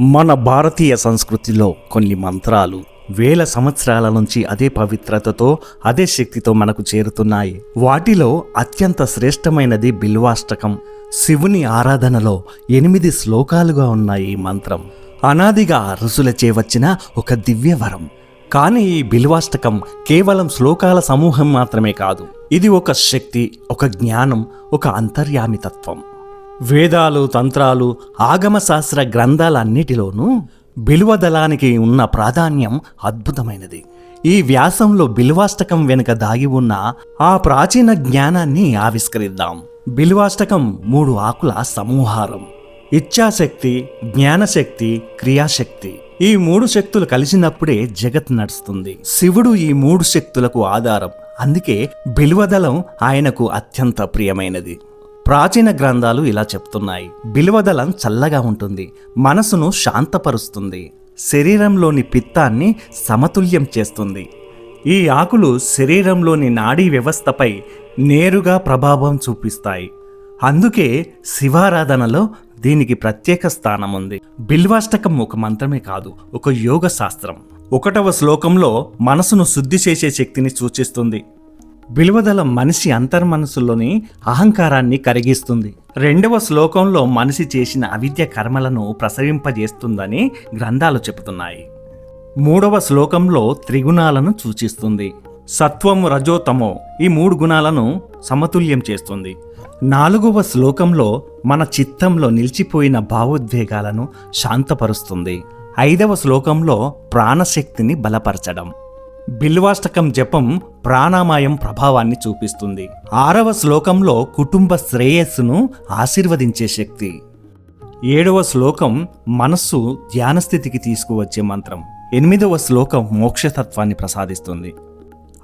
మన భారతీయ సంస్కృతిలో కొన్ని మంత్రాలు వేల సంవత్సరాల నుంచి అదే పవిత్రతతో అదే శక్తితో మనకు చేరుతున్నాయి. వాటిలో అత్యంత శ్రేష్టమైనది బిల్వాష్టకం. శివుని ఆరాధనలో ఎనిమిది శ్లోకాలుగా ఉన్నాయి ఈ మంత్రం. అనాదిగా ఋషులచే వచ్చిన ఒక దివ్యవరం. కానీ ఈ బిల్వాష్టకం కేవలం శ్లోకాల సమూహం మాత్రమే కాదు. ఇది ఒక శక్తి ఒక జ్ఞానం ఒక అంతర్యామితత్వం వేదాలు తంత్రాలు ఆగమశాస్త్ర గ్రంథాలన్నిటిలోనూ బిలువదళానికి ఉన్న ప్రాధాన్యం అద్భుతమైనది. ఈ వ్యాసంలో బిల్వాష్టకం వెనుక దాగి ఉన్న ఆ ప్రాచీన జ్ఞానాన్ని ఆవిష్కరిద్దాం. బిల్వాష్టకం మూడు ఆకుల సమూహారం. ఇచ్ఛాశక్తి జ్ఞానశక్తి క్రియాశక్తి. ఈ మూడు శక్తులు కలిసినప్పుడే జగత్ నడుస్తుంది. శివుడు ఈ మూడు శక్తులకు ఆధారం. అందుకే బిలువదళం ఆయనకు అత్యంత ప్రియమైనది. ప్రాచీన గ్రంథాలు ఇలా చెప్తున్నాయి. బిల్వదళం చల్లగా ఉంటుంది. మనసును శాంతపరుస్తుంది. శరీరంలోని పిత్తాన్ని సమతుల్యం చేస్తుంది. ఈ ఆకులు శరీరంలోని నాడీ వ్యవస్థపై నేరుగా ప్రభావం చూపిస్తాయి. అందుకే శివారాధనలో దీనికి ప్రత్యేక స్థానం ఉంది బిల్వాష్టకం ఒక మంత్రమే కాదు ఒక యోగ శాస్త్రం ఒకటవ శ్లోకంలో మనసును శుద్ధి చేసే శక్తిని సూచిస్తుంది. విలువదల మనిషి అంతర్మనసులోని అహంకారాన్ని కరిగిస్తుంది. రెండవ శ్లోకంలో మనిషి చేసిన అవిద్య కర్మలను ప్రసవింపజేస్తుందని గ్రంథాలు చెబుతున్నాయి. మూడవ శ్లోకంలో త్రిగుణాలను సూచిస్తుంది. సత్వము రజోతమో ఈ మూడు గుణాలను సమతుల్యం చేస్తుంది. నాలుగవ శ్లోకంలో మన చిత్తంలో నిలిచిపోయిన భావోద్వేగాలను శాంతపరుస్తుంది. ఐదవ శ్లోకంలో ప్రాణశక్తిని బలపరచడం. బిల్వాష్టకం జపం ప్రాణామాయం ప్రభావాన్ని చూపిస్తుంది. ఆరవ శ్లోకంలో కుటుంబ శ్రేయస్సును ఆశీర్వదించే శక్తి. ఏడవ శ్లోకం మనస్సు ధ్యానస్థితికి తీసుకువచ్చే మంత్రం. ఎనిమిదవ శ్లోకం మోక్షతత్వాన్ని ప్రసాదిస్తుంది.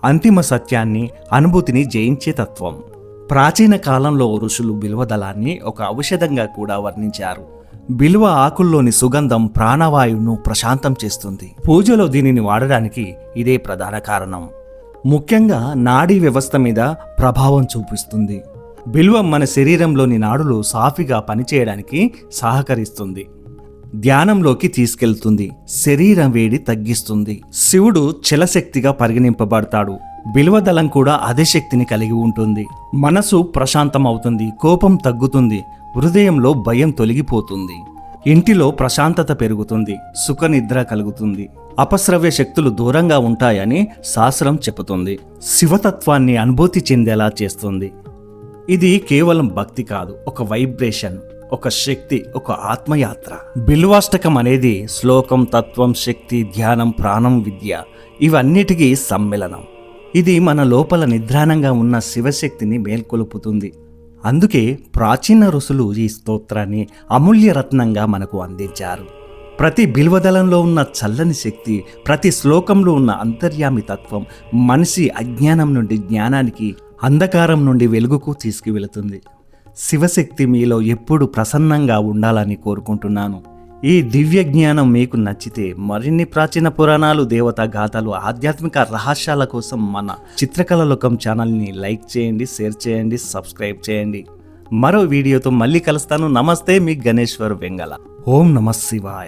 అంతిమ సత్యాన్ని అనుభూతిని జయించే తత్వం. ప్రాచీన కాలంలో ఋషులు బిల్వదళాన్ని ఒక ఔషధంగా కూడా వర్ణించారు. బిల్వ ఆకుల్లోని సుగంధం ప్రాణవాయువును ప్రశాంతం చేస్తుంది. పూజలో దీనిని వాడడానికి ఇదే ప్రధాన కారణం. ముఖ్యంగా నాడీ వ్యవస్థ మీద ప్రభావం చూపిస్తుంది. బిల్వం మన శరీరంలోని నాడులు సాఫీగా పనిచేయడానికి సహకరిస్తుంది. ధ్యానంలోకి తీసుకెళ్తుంది. శరీరం వేడి తగ్గిస్తుంది. శివుడు చలశక్తిగా పరిగణింపబడతాడు. బిల్వదళం కూడా అదే శక్తిని కలిగి ఉంటుంది. మనసు ప్రశాంతం అవుతుంది కోపం తగ్గుతుంది. హృదయంలో భయం తొలగిపోతుంది. ఇంటిలో ప్రశాంతత పెరుగుతుంది. సుఖనిద్ర కలుగుతుంది. అపశ్రవ్య శక్తులు దూరంగా ఉంటాయని శాస్త్రం చెబుతుంది. శివతత్వాన్ని అనుభూతి చెందేలా చేస్తుంది. ఇది కేవలం భక్తి కాదు. ఒక వైబ్రేషన్. ఒక శక్తి ఒక ఆత్మయాత్ర. బిల్వాష్టకం అనేది శ్లోకం తత్వం శక్తి ధ్యానం ప్రాణం విద్య ఇవన్నిటికీ సమ్మేళనం. ఇది మన లోపల నిద్రాణంగా ఉన్న శివశక్తిని మేల్కొలుపుతుంది. అందుకే ప్రాచీన ఋషులు ఈ స్తోత్రాన్ని అమూల్యరత్నంగా మనకు అందించారు. ప్రతి బిల్వదళంలో ఉన్న చల్లని శక్తి ప్రతి శ్లోకంలో ఉన్న అంతర్యామి తత్వం మనిషి అజ్ఞానం నుండి జ్ఞానానికి అంధకారం నుండి వెలుగుకు తీసుకువెళుతుంది. శివశక్తి మీలో ఎప్పుడు ప్రసన్నంగా ఉండాలని కోరుకుంటున్నాను. ఈ దివ్య జ్ఞానం మీకు నచ్చితే మరిన్ని ప్రాచీన పురాణాలు దేవతా గాథలు ఆధ్యాత్మిక రహస్యాల కోసం మన చిత్రకళ లోకం ఛానల్ని లైక్ చేయండి షేర్ చేయండి సబ్స్క్రైబ్ చేయండి. మరో వీడియోతో మళ్ళీ కలుస్తాను. నమస్తే మీ గణేశ్వర్ వెంగళ. ఓం నమ శివాయ.